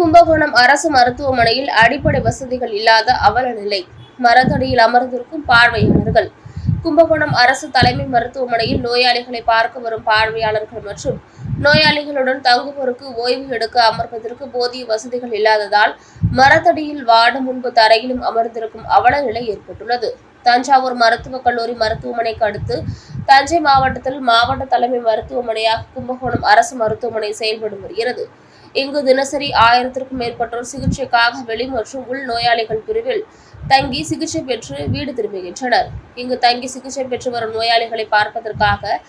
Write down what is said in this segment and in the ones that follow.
கும்பகோணம் அரசு மருத்துவமனையில் அடிப்படை வசதிகள் இல்லாத அவல நிலை. மரத்தடியில் அமர்ந்திருக்கும் பார்வையாளர்கள். கும்பகோணம் அரசு தலைமை மருத்துவமனையில் நோயாளிகளை பார்க்க வரும் பார்வையாளர்கள் மற்றும் நோயாளிகளுடன் தங்குவோருக்கு ஓய்வு எடுக்க அமர்வதற்கு போதிய வசதிகள் இல்லாததால் மரத்தடியில் வார்டு முன்பு தரையிலும் அமர்ந்திருக்கும் அவல நிலை ஏற்பட்டுள்ளது. தஞ்சாவூர் மருத்துவக் கல்லூரி மருத்துவமனைக்கு அடுத்து தஞ்சை மாவட்டத்தில் மாவட்ட தலைமை மருத்துவமனையாக கும்பகோணம் அரசு மருத்துவமனை செயல்பட்டு வருகிறது. இங்கு தினசரி ஆயிரத்திற்கும் மேற்பட்டோர் சிகிச்சைக்காக வெளி மற்றும் உள் நோயாளிகள் பிரிவில் தங்கி சிகிச்சை பெற்று வீடு திரும்புகின்றனர். இங்கு தங்கி சிகிச்சை பெற்று வரும் நோயாளிகளை பார்ப்பதற்காக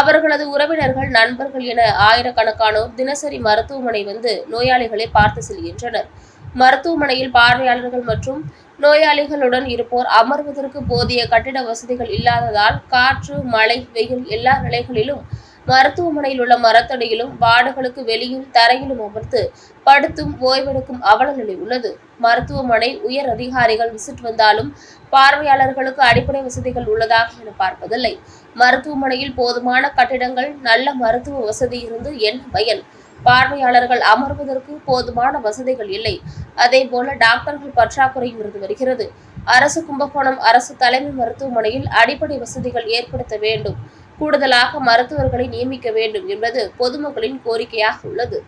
அவர்களது உறவினர்கள் நண்பர்கள் என ஆயிரக்கணக்கானோர் தினசரி மருத்துவமனை வந்து நோயாளிகளை பார்த்து செல்கின்றனர். மருத்துவமனையில் பார்வையாளர்கள் மற்றும் நோயாளிகளுடன் இருப்போர் அமர்வதற்கு போதிய கட்டிட வசதிகள் இல்லாததால் காற்று மழை வெயில் எல்லா நிலைகளிலும் மருத்துவமனையில் உள்ள மரத்தடியிலும் வார்டுகளுக்கு வெளியில் தரையிலும் அமர்ந்து படுத்தும் ஓய்வெடுக்கும் அவல நிலை உள்ளது. மருத்துவமனை உயர் அதிகாரிகள் விசிட் வந்தாலும் பார்வையாளர்களுக்கு அடிப்படை வசதிகள் உள்ளதாக என பார்ப்பதில்லை. மருத்துவமனையில் போதுமான கட்டிடங்கள் நல்ல மருத்துவ வசதி இருந்து என்ன பயன். பார்வையாளர்கள் அமர்வதற்கு போதுமான வசதிகள் இல்லை. அதே போல டாக்டர்கள் பற்றாக்குறையும் இருந்து வருகிறது. அரசு கும்பகோணம் அரசு தலைமை மருத்துவமனையில் அடிப்படை வசதிகள் ஏற்படுத்த வேண்டும். கூடுதலாக மருத்துவர்களை நியமிக்க வேண்டும் என்பது பொதுமக்களின் கோரிக்கையாக உள்ளது.